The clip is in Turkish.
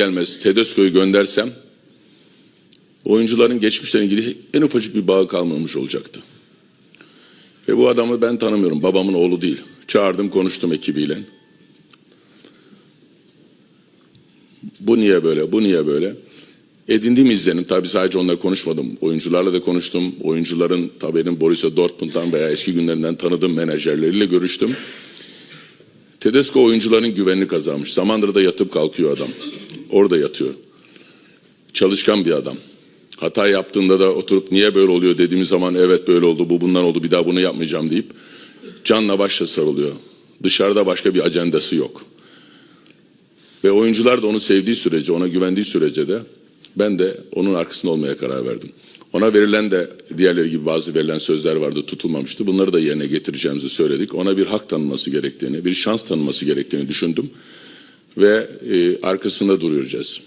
gelmez Tedesco'yu göndersem oyuncuların geçmişle ilgili en ufacık bir bağı kalmamış olacaktı. Ve bu adamı ben tanımıyorum. Babamın oğlu değil. Çağırdım konuştum ekibiyle. Bu niye böyle, bu niye böyle? Edindiğim izlenim, tabii sadece onunla konuşmadım. Oyuncularla da konuştum. Oyuncuların tabii benim Borussia Dortmund'dan veya eski günlerinden tanıdığım menajerleriyle görüştüm. Tedesco oyuncuların güvenini kazanmış. Samandıra'da yatıp kalkıyor adam. Orada yatıyor. Çalışkan bir adam. Hata yaptığında da oturup niye böyle oluyor dediğimiz zaman evet böyle oldu, bu bundan oldu, bir daha bunu yapmayacağım deyip canla başla sarılıyor. Dışarıda başka bir ajandası yok. Ve oyuncular da onu sevdiği sürece, ona güvendiği sürece de ben de onun arkasında olmaya karar verdim. Ona verilen de diğerleri gibi bazı verilen sözler vardı tutulmamıştı. Bunları da yerine getireceğimizi söyledik. Ona bir hak tanınması gerektiğini, bir şans tanınması gerektiğini düşündüm. Ve e, arkasında duracağız.